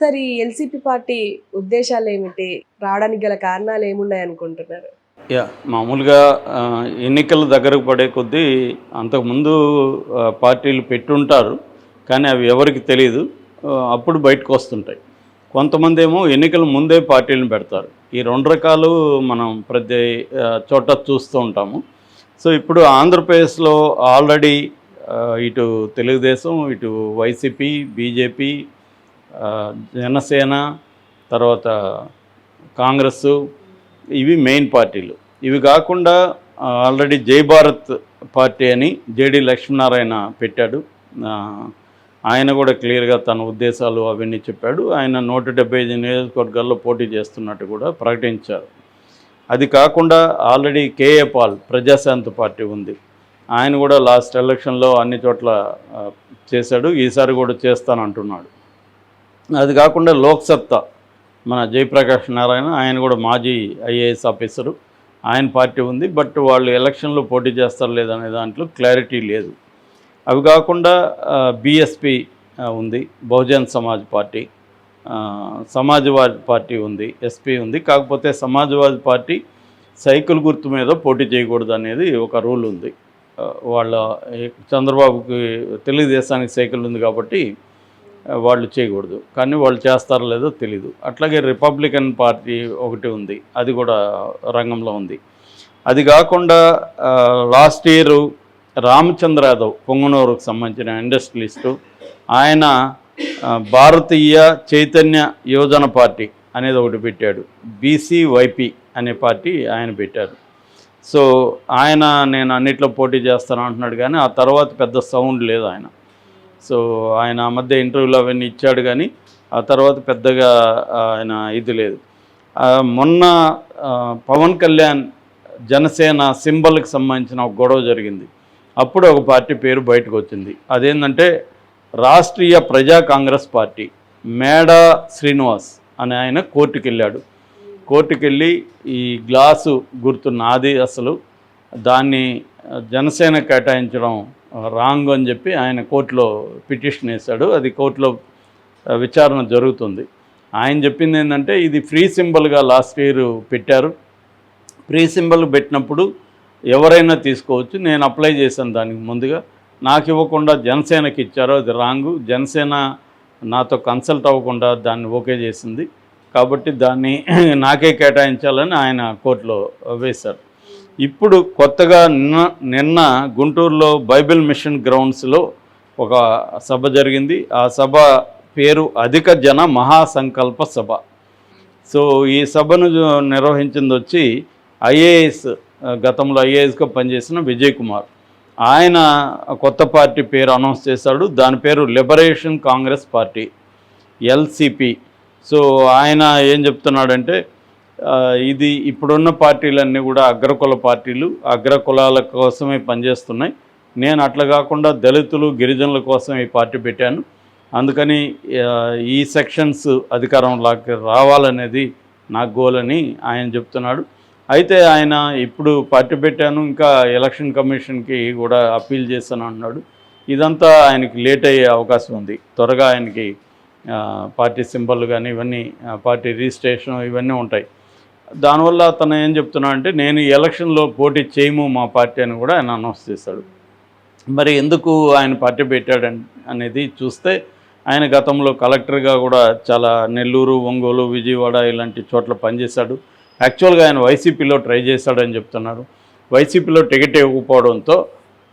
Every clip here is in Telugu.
సరే ఈ ఎల్సిపి పార్టీ ఉద్దేశాలు ఏమిటి? రావడానికి గల కారణాలు ఏమున్నాయి అనుకుంటున్నారు? యా మామూలుగా ఎన్నికలు దగ్గరకు పడే కొద్దీ అంతకుముందు పార్టీలు పెట్టుంటారు కానీ అవి ఎవరికి తెలియదు అప్పుడు బయటకు వస్తుంటాయి. కొంతమంది ఏమో ఎన్నికల ముందే పార్టీలను పెడతారు. ఈ రెండు రకాలు మనం ప్రతి చోట చూస్తూ ఉంటాము. సో ఇప్పుడు ఆంధ్రప్రదేశ్లో ఆల్రెడీ ఇటు తెలుగుదేశం ఇటు వైసీపీ బీజేపీ జనసేన తర్వాత కాంగ్రెస్ ఇవి మెయిన్ పార్టీలు. ఇవి కాకుండా ఆల్రెడీ జై భారత్ పార్టీ అని జేడి లక్ష్మీనారాయణ పెట్టాడు. ఆయన కూడా క్లియర్గా తన ఉద్దేశాలు అవన్నీ చెప్పాడు. ఆయన నూట డెబ్బై ఐదు నియోజకవర్గాల్లో పోటీ చేస్తున్నట్టు కూడా ప్రకటించారు. అది కాకుండా already KA Paul Prajashanti party ఉంది. ఆయన కూడా లాస్ట్ ఎలక్షన్లో అన్ని చోట్ల చేశాడు. ఈసారి కూడా చేస్తానంటున్నాడు. అది కాకుండా లోక్సత్తా మన జయప్రకాష్ నారాయణ ఆయన కూడా మాజీ ఐఏఎస్ ఆఫీసరు. ఆయన పార్టీ ఉంది బట్ వాళ్ళు ఎలక్షన్లో పోటీ చేస్తారు లేదనే దాంట్లో క్లారిటీ లేదు. అవి కాకుండా బీఎస్పీ ఉంది బహుజన్ సమాజ్ పార్టీ సమాజ్వాద్ సమాజ్వాదీ పార్టీ ఉంది ఎస్పీ ఉంది. కాకపోతే సమాజ్వాదీ పార్టీ సైకిల్ గుర్తు మీద పోటీ చేయకూడదు అనేది ఒక రూల్ ఉంది. వాళ్ళ చంద్రబాబుకి తెలుగుదేశానికి సైకిల్ ఉంది కాబట్టి వాళ్ళు చేయకూడదు. కానీ వాళ్ళు చేస్తారో లేదో తెలీదు. అట్లాగే రిపబ్లికన్ పార్టీ ఒకటి ఉంది. అది కూడా రంగంలో ఉంది. అది కాకుండా లాస్ట్ ఇయర్ రామచంద్ర యాదవ్ పొంగనూరుకు సంబంధించిన ఇండస్ట్రియలిస్టు ఆయన భారతీయ చైతన్య యోజన పార్టీ అనేది ఒకటి పెట్టాడు. బీసీవైపీ అనే పార్టీ ఆయన పెట్టారు. సో ఆయన నేను అన్నిట్లో పోటీ చేస్తాను అంటున్నాడు కానీ ఆ తర్వాత పెద్ద సౌండ్ లేదు ఆయన. సో ఆయన ఆ మధ్య ఇంటర్వ్యూలు అవన్నీ ఇచ్చాడు కానీ ఆ తర్వాత పెద్దగా ఆయన ఇది లేదు. మొన్న పవన్ కళ్యాణ్ జనసేన సింబల్కి సంబంధించిన ఒక గొడవ జరిగింది. అప్పుడు ఒక పార్టీ పేరు బయటకు వచ్చింది. అదేంటంటే రాష్ట్రీయ ప్రజా కాంగ్రెస్ పార్టీ మేడా శ్రీనివాస్ అనే ఆయన కోర్టుకు వెళ్ళాడు కోర్టుకు వెళ్ళి ఈ గ్లాసు గుర్తు నాది అసలు దాన్ని జనసేన కేటాయించడం రాంగ్ అని చెప్పి ఆయన కోర్టులో పిటిషన్ వేశాడు. అది కోర్టులో విచారణ జరుగుతుంది. ఆయన చెప్పింది ఏంటంటే ఇది ఫ్రీ సింబల్గా లాస్ట్ ఇయర్ పెట్టారు. ఫ్రీ సింబల్ పెట్టినప్పుడు ఎవరైనా తీసుకోవచ్చు. నేను అప్లై చేశాను దానికి ముందుగా. నాకు ఇవ్వకుండా జనసేనకి ఇచ్చారు అది రాంగు. జనసేన నాతో కన్సల్ట్ అవ్వకుండా దాన్ని ఓకే చేసింది. కాబట్టి దాన్ని నాకే కేటాయించాలని ఆయన కోర్టులో వేశారు. ఇప్పుడు కొత్తగా నిన్న నిన్న గుంటూరులో బైబిల్ మిషన్ గ్రౌండ్స్లో ఒక సభ జరిగింది. ఆ సభ పేరు అధిక జన మహాసంకల్ప సభ. సో ఈ సభను నిర్వహించింది వచ్చి ఐఏఎస్ గతంలో ఐఏఎస్గా పనిచేసిన విజయ్ కుమార్. ఆయన కొత్త పార్టీ పేరు అనౌన్స్ చేశాడు. దాని పేరు liberation congress party LCP. So ఆయన ఏం చెప్తున్నాడంటే ఇది ఇప్పుడున్న పార్టీలన్నీ కూడా అగ్రకుల పార్టీలు అగ్రకులాల కోసమే పనిచేస్తున్నాయి. నేను అట్లా కాకుండా దళితులు గిరిజనుల కోసం ఈ పార్టీ పెట్టాను. అందుకని ఈ సెక్షన్స్ అధికారంలోకి రావాలనేది నా గోల్ అని ఆయన చెప్తున్నాడు. అయితే ఆయన ఇప్పుడు పార్టీ పెట్టాను ఇంకా ఎలక్షన్ కమిషన్కి కూడా అప్పీల్ చేశాను అన్నాడు. ఇదంతా ఆయనకి లేట్ అయ్యే అవకాశం ఉంది. త్వరగా ఆయనకి పార్టీ సింబల్ కానీ ఇవన్నీ పార్టీ రిజిస్ట్రేషన్ ఇవన్నీ ఉంటాయి. దానివల్ల అతను ఏం చెప్తున్నా అంటే నేను ఎలక్షన్లో పోటీ చేయము మా పార్టీ అని కూడా ఆయన అనౌన్స్ చేశాడు. మరి ఎందుకు ఆయన పార్టీ పెట్టాడు అనేది చూస్తే ఆయన గతంలో కలెక్టర్గా కూడా చాలా నెల్లూరు ఒంగోలు విజయవాడ ఇలాంటి చోట్ల పనిచేశాడు. యాక్చువల్గా ఆయన వైసీపీలో ట్రై చేశాడని చెప్తున్నారు. వైసీపీలో టికెట్ ఇవ్వకపోవడంతో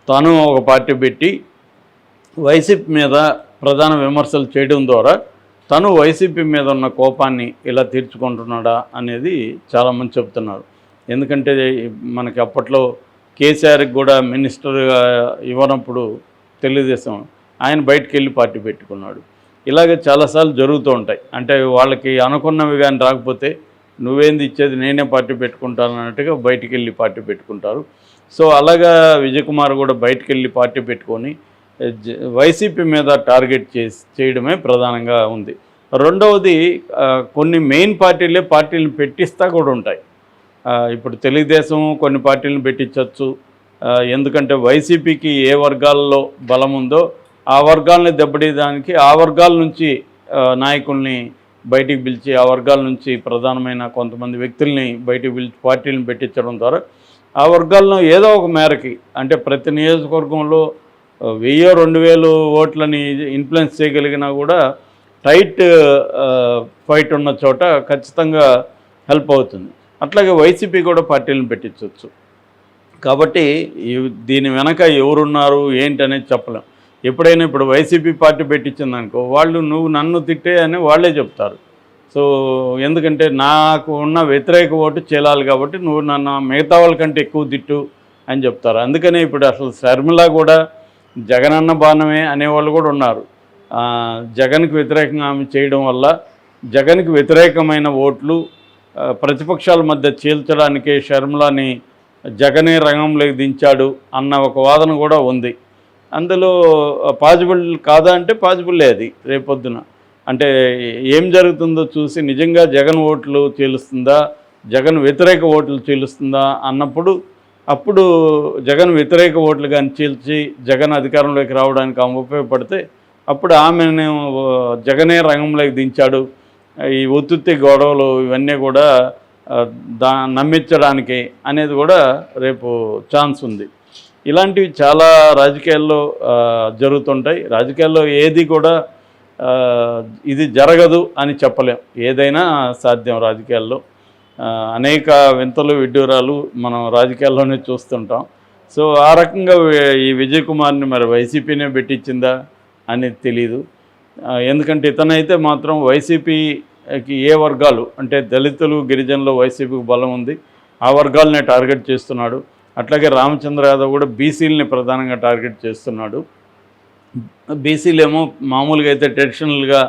తను ఒక పార్టీ పెట్టి వైసీపీ మీద ప్రధాన విమర్శలు చేయడం ద్వారా తను వైసీపీ మీద ఉన్న కోపాన్ని ఇలా తీర్చుకుంటున్నాడా అనేది చాలామంది చెప్తున్నారు. ఎందుకంటే మనకి అప్పట్లో కేసీఆర్కి కూడా మినిస్టర్గా ఇవ్వనప్పుడు తెలుగుదేశం ఆయన బయటకు వెళ్ళి పార్టీ పెట్టుకున్నాడు. ఇలాగే చాలాసార్లు జరుగుతూ ఉంటాయి. అంటే వాళ్ళకి అనుకున్నవి కానీ రాకపోతే నువ్వేంది ఇచ్చేది నేనే పార్టీ పెట్టుకుంటాను అన్నట్టుగా బయటికి వెళ్ళి పార్టీ పెట్టుకుంటారు. సో అలాగా విజయకుమార్ కూడా బయటికి వెళ్ళి పార్టీ పెట్టుకొని వైసీపీ మీద టార్గెట్ చేసి చేయడమే ప్రధానంగా ఉంది. రెండవది కొన్ని మెయిన్ పార్టీలే పార్టీలను పెట్టిస్తా కూడా ఉంటాయి. ఇప్పుడు తెలుగుదేశం కొన్ని పార్టీలను పెట్టించవచ్చు ఎందుకంటే వైసీపీకి ఏ వర్గాల్లో బలం ఉందో ఆ వర్గాలని దెబ్బడేదానికి ఆ వర్గాల నుంచి నాయకుల్ని బయటికి పిలిచి ఆ వర్గాల నుంచి ప్రధానమైన కొంతమంది వ్యక్తుల్ని బయటికి పిలిచి పార్టీలను పెట్టించడం ద్వారా ఆ వర్గాలను ఏదో ఒక మేరకి అంటే ప్రతి నియోజకవర్గంలో వెయ్యో రెండు వేలు ఓట్లని ఇన్ఫ్లుయెన్స్ చేయగలిగినా కూడా టైట్ ఫైట్ ఉన్న చోట ఖచ్చితంగా హెల్ప్ అవుతుంది. అట్లాగే వైసీపీ కూడా పార్టీలను పెట్టించవచ్చు కాబట్టి దీని వెనక ఎవరున్నారు ఏంటి అనేది చెప్పలేం. ఎప్పుడైనా ఇప్పుడు వైసీపీ పార్టీ పెట్టించిందనుకో వాళ్ళు నువ్వు నన్ను తిట్టే అని వాళ్ళే చెప్తారు. సో ఎందుకంటే నాకు ఉన్న వ్యతిరేక ఓటు చేలాలి కాబట్టి నువ్వు నన్ను మిగతా వాళ్ళకంటే ఎక్కువ తిట్టు అని చెప్తారు. అందుకనే ఇప్పుడు అసలు శర్మిల కూడా జగనన్న బాణమే అనేవాళ్ళు కూడా ఉన్నారు. జగన్కి వ్యతిరేకంగా ఆమె చేయడం వల్ల జగన్కి వ్యతిరేకమైన ఓట్లు ప్రతిపక్షాల మధ్య చీల్చడానికే షర్మిలాని జగనే రంగంలోకి దించాడు అన్న ఒక వాదన కూడా ఉంది. అందులో పాజిబుల్ కాదా అంటే పాజిబుల్లే అది రేపొద్దున. అంటే ఏం జరుగుతుందో చూసి నిజంగా జగన్ ఓట్లు చీలుస్తుందా జగన్ వ్యతిరేక ఓట్లు చీలుస్తుందా అన్నప్పుడు అప్పుడు జగన్ వ్యతిరేక ఓట్లు కానీ చీల్చి జగన్ అధికారంలోకి రావడానికి ఆమె ఉపయోగపడితే అప్పుడు ఆమెను జగనే రంగంలోకి దించాడు. ఈ ఒత్తుత్తి గొడవలు ఇవన్నీ కూడా దా నమ్మించడానికి అనేది కూడా రేపు ఛాన్స్ ఉంది. ఇలాంటివి చాలా రాజకీయాల్లో జరుగుతుంటాయి. రాజకీయాల్లో ఏది కూడా ఇది జరగదు అని చెప్పలేం. ఏదైనా సాధ్యం రాజకీయాల్లో. అనేక వింతలు విడ్డూరాలు మనం రాజకీయాల్లోనే చూస్తుంటాం. సో ఆ రకంగా ఈ విజయ్ కుమార్ని మరి వైసీపీనే పెట్టించిందా అనేది తెలీదు. ఎందుకంటే ఇతనైతే మాత్రం వైసీపీకి ఏ వర్గాలు అంటే దళితులు గిరిజనులు వైసీపీకి బలం ఉంది. ఆ వర్గాలనే టార్గెట్ చేస్తున్నాడు. అట్లాగే రామచంద్ర యాదవ్ కూడా బీసీలని ప్రధానంగా టార్గెట్ చేస్తున్నాడు. బీసీలు ఏమో మామూలుగా అయితే ట్రెడిషనల్గా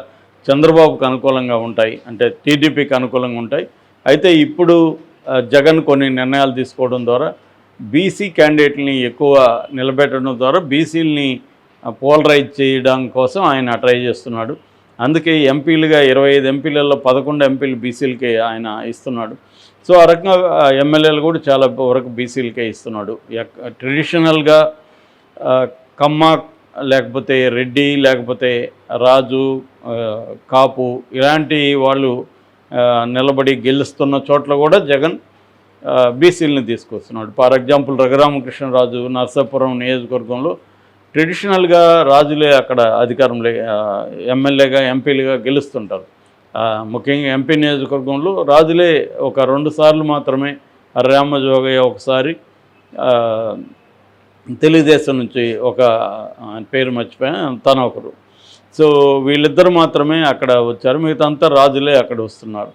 చంద్రబాబుకు అనుకూలంగా ఉంటాయి. అంటే టీడీపీకి అనుకూలంగా ఉంటాయి. అయితే ఇప్పుడు జగన్ కొన్ని నిర్ణయాలు తీసుకోవడం ద్వారా బీసీ క్యాండిడేట్ని ఎక్కువ నిలబెట్టడం ద్వారా బీసీలని పోలరైజ్ చేయడం కోసం ఆయన ట్రై చేస్తున్నాడు. అందుకే ఎంపీలుగా ఇరవై ఐదు ఎంపీలలో పదకొండు ఎంపీలు బీసీలకే ఆయన ఇస్తున్నాడు. సో ఆ రకంగా ఎమ్మెల్యేలు కూడా చాలా వరకు బీసీలకే ఇస్తున్నాడు. ట్రెడిషనల్గా కమ్మ లేకపోతే రెడ్డి లేకపోతే రాజు కాపు ఇలాంటి వాళ్ళు నిలబడి గెలుస్తున్న చోట్ల కూడా జగన్ బీసీలని తీసుకొస్తున్నాడు. ఫర్ ఎగ్జాంపుల్ రఘురామకృష్ణరాజు నర్సాపురం నియోజకవర్గంలో ట్రెడిషనల్గా రాజులే అక్కడ అధికారంలో ఎమ్మెల్యేగా ఎంపీలుగా గెలుస్తుంటారు. ముఖ్యంగా ఎంపీ నియోజకవర్గంలో రాజులే ఒక రెండు సార్లు మాత్రమే రామజోగయ్య ఒకసారి తెలుగుదేశం నుంచి ఒక ఆయన పేరు మర్చిపోయాను తన ఒకరు సో వీళ్ళిద్దరు మాత్రమే అక్కడ వచ్చారు. మిగతా అంతా రాజులే అక్కడ వస్తున్నారు.